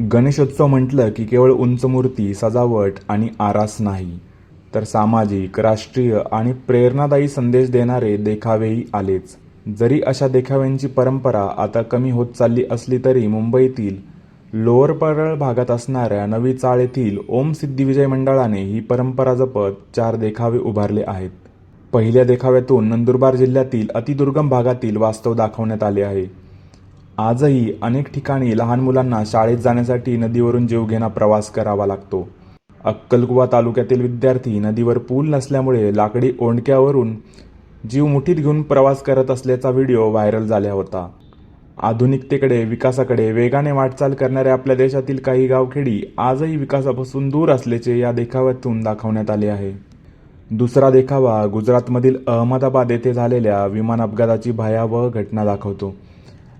गणेशोत्सव म्हटलं की केवळ उंच मूर्ती सजावट आणि आरास नाही तर सामाजिक राष्ट्रीय आणि प्रेरणादायी संदेश देणारे देखावेही आलेच. जरी अशा देखाव्यांची परंपरा आता कमी होत चालली असली तरी मुंबईतील लोअर परळ भागात असणाऱ्या नवी चाळ येथील ओम सिद्धिविजय मंडळाने ही परंपरा जपत चार देखावे उभारले आहेत. पहिल्या देखाव्यातून नंदुरबार जिल्ह्यातील अतिदुर्गम भागातील वास्तव दाखवण्यात आले आहे. आजही अनेक ठिकाणी लहान मुलांना शाळेत जाण्यासाठी नदीवरून जीवघेणा प्रवास करावा लागतो. अक्कलकुवा तालुक्यातील विद्यार्थी नदीवर पूल नसल्यामुळे लाकडी ओंडक्यावरून जीव मुठीत घेऊन प्रवास करत असल्याचा व्हिडिओ व्हायरल झाला होता. आधुनिकतेकडे विकासाकडे वेगाने वाटचाल करणाऱ्या आपल्या देशातील काही गावखेडी आजही विकासापासून दूर असल्याचे या देखाव्यातून दाखवण्यात आले आहे. दुसरा देखावा गुजरातमधील अहमदाबाद येथे झालेल्या विमान अपघाताची भयावह घटना दाखवतो.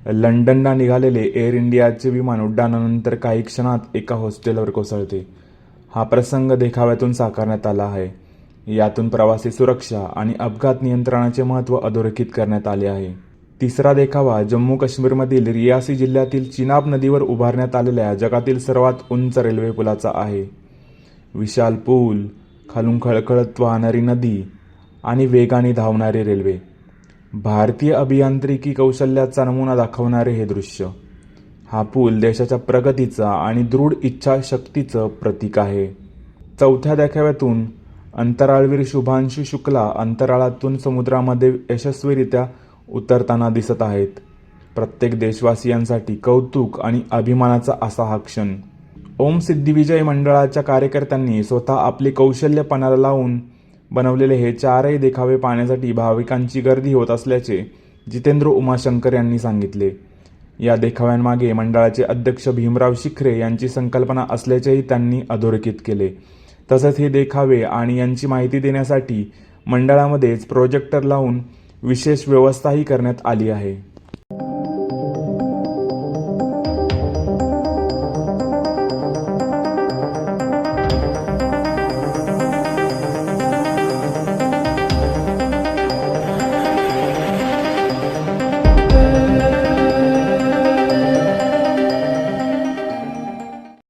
लंडनला निघालेले एअर इंडियाचे विमान उड्डाणानंतर काही क्षणात एका हॉस्टेलवर कोसळते. हा प्रसंग देखाव्यातून साकारण्यात आला आहे. यातून प्रवासी सुरक्षा आणि अपघात नियंत्रणाचे महत्त्व अधोरेखित करण्यात आले आहे. तिसरा देखावा जम्मू काश्मीरमधील रियासी जिल्ह्यातील चिनाब नदीवर उभारण्यात आलेल्या जगातील सर्वात उंच रेल्वे पुलाचा आहे. विशाल पूल खालून खळखळत वाहणारी नदी आणि वेगाने धावणारी रेल्वे. भारतीय अभियांत्रिकी कौशल्याचा नमुना दाखवणारे हे दृश्य. हा पूल देशाच्या प्रगतीचा आणि दृढ इच्छाशक्तीचं प्रतीक आहे. चौथ्या देखाव्यातून अंतराळवीर शुभांशी शुक्ला अंतराळातून समुद्रामध्ये यशस्वीरित्या उतरताना दिसत आहेत. प्रत्येक देशवासियांसाठी कौतुक आणि अभिमानाचा असा हा क्षण. ओम सिद्धिविजय मंडळाच्या कार्यकर्त्यांनी स्वतः आपले कौशल्य पणाला लावून बनवलेले हे चारही देखावे पाहण्यासाठी भाविकांची गर्दी होत असल्याचे जितेंद्र उमाशंकर यांनी सांगितले. या देखाव्यांमागे मंडळाचे अध्यक्ष भीमराव शिखरे यांची संकल्पना असल्याचेही त्यांनी अधोरेखित केले. तसंच हे देखावे आणि यांची माहिती देण्यासाठी मंडळामध्येच प्रोजेक्टर लावून विशेष व्यवस्थाही करण्यात आली आहे.